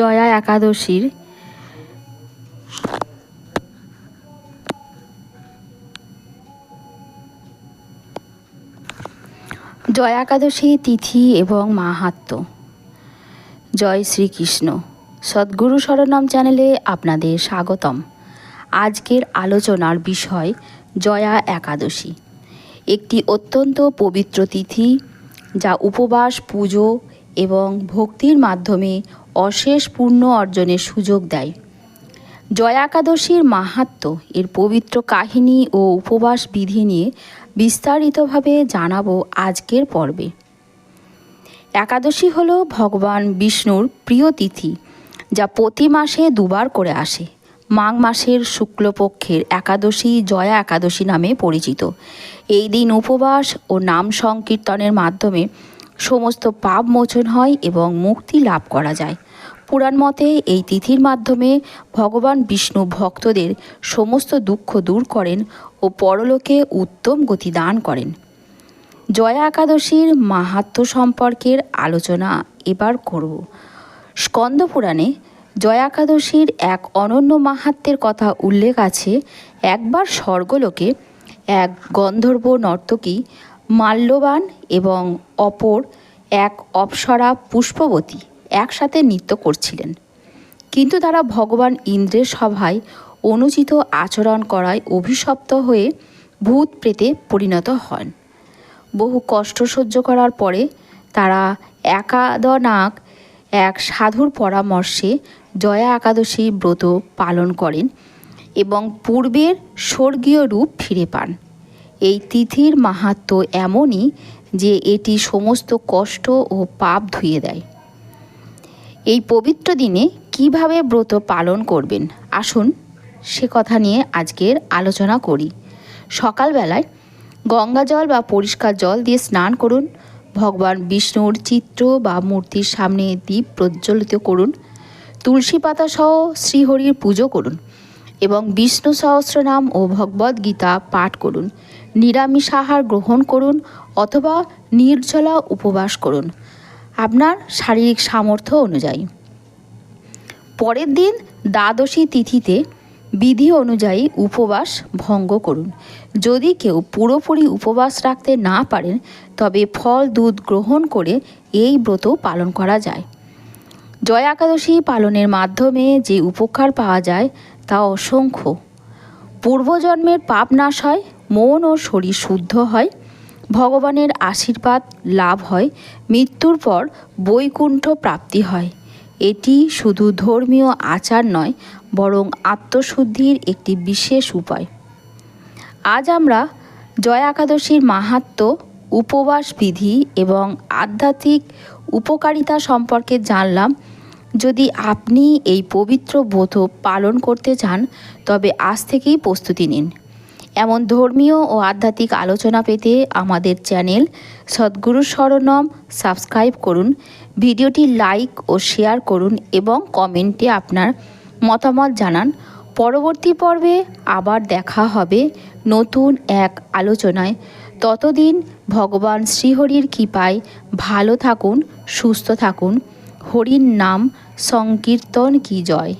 জয়া একাদশীর জয়া একাদশী তিথি এবং মাহাত্ম্য। জয় শ্রীকৃষ্ণ। সদ্গুরু শরণম চ্যানেলে আপনাদের স্বাগতম। আজকের আলোচনার বিষয় জয়া একাদশী। একটি অত্যন্ত পবিত্র তিথি যা উপবাস, পুজো এবং ভক্তির মাধ্যমে অশেষ পূর্ণ অর্জনের সুযোগ দেয়। জয়া একাদশীর মাহাত্ম্য এর পবিত্র কাহিনী ও উপবাস বিধি নিয়ে বিস্তারিতভাবে জানাব আজকের পর্বে। একাদশী হল ভগবান বিষ্ণুর প্রিয় তিথি, যা প্রতি মাসে দুবার করে আসে। মাঘ মাসের শুক্লপক্ষের একাদশী জয়া একাদশী নামে পরিচিত। এই দিন উপবাস ও নাম সংকীর্তনের মাধ্যমে সমস্ত পাপ মোচন হয় এবং মুক্তি লাভ করা যায়। পুরাণ মতে এই তিথির মাধ্যমে ভগবান বিষ্ণু ভক্তদের সমস্ত দুঃখ দূর করেন ও পরলোকে উত্তম গতি দান করেন। জয়া একাদশীর মাহাত্ম সম্পর্কের আলোচনা এবার করব। স্কন্দ পুরাণে জয়া একাদশীর এক অনন্য মাহাত্ম্যের কথা উল্লেখ আছে, একবার স্বর্গলোকে এক গন্ধর্ব নর্তকী মাল্যবান এবং অপর এক অপ্সরা পুষ্পবতী একসাথে নৃত্য করছিলেন। কিন্তু তারা ভগবান ইন্দ্রের সভায় অনুচিত আচরণ করায় অভিশপ্ত হয়ে ভূত প্রেতে পরিণত হন। বহু কষ্ট সহ্য করার পরে তারা একাদনাক এক সাধুর পরামর্শে জয়া একাদশী ব্রত পালন করেন এবং পূর্বের স্বর্গীয় রূপ ফিরে পান। এই তিথির মাহাত্ম্য এমনই যে এটি সমস্ত কষ্ট ও পাপ ধুয়ে দেয়। এই পবিত্র দিনে কীভাবে ব্রত পালন করবেন? আসুন সে কথা নিয়ে আজকের আলোচনা করি। সকালবেলায় গঙ্গা জল বা পরিষ্কার জল দিয়ে স্নান করুন, ভগবান বিষ্ণুর চিত্র বা মূর্তির সামনে দীপ প্রজ্বলিত করুন, তুলসী পাতা সহ শ্রীহরির পুজো করুন এবং বিষ্ণু সহস্রনাম ও ভগবদ গীতা পাঠ করুন, নিরামিষ আহার গ্রহণ করুন অথবা নির্জলা উপবাস করুন। আপনার শারীরিক সামর্থ্য অনুযায়ী। পরের দিন দ্বাদশী তিথিতে বিধি অনুযায়ী উপবাস ভঙ্গ করুন। যদি কেউ পুরোপুরি উপবাস রাখতে না পারেন, তবে ফল, দুধ গ্রহণ করে এই ব্রত পালন করা যায়। জয় একাদশী পালনের মাধ্যমে যে উপকার পাওয়া যায় তা অসংখ্য। পূর্বজন্মের পাপ নাশ হয়, মন ও শরীর শুদ্ধ হয়, ভগবানের আশীর্বাদ লাভ হয়, মৃত্যুর পর বৈকুণ্ঠ প্রাপ্তি হয়। এটি শুধু ধর্মীয় আচার নয়, বরং আত্মশুদ্ধির একটি বিশেষ উপায়। আজ আমরা জয়া একাদশীর মাহাত্ম্য, উপবাস বিধি এবং আধ্যাত্মিক উপকারিতা সম্পর্কে জানলাম। যদি আপনি এই পবিত্র ব্রত পালন করতে চান, তবে আজ থেকেই প্রস্তুতি নিন। এমন ধর্মীয় ও আধ্যাত্মিক আলোচনা পেতে আমাদের চ্যানেল সদ্গুরু শরণম সাবস্ক্রাইব করুন, ভিডিওটি লাইক ও শেয়ার করুন এবং কমেন্টে আপনার মতামত জানান। পরবর্তী পর্বে আবার দেখা হবে নতুন এক আলোচনায়। ততদিন ভগবান শ্রীহরির কৃপায় ভালো থাকুন, সুস্থ থাকুন। হরির নাম সংকীর্তন কি জয়?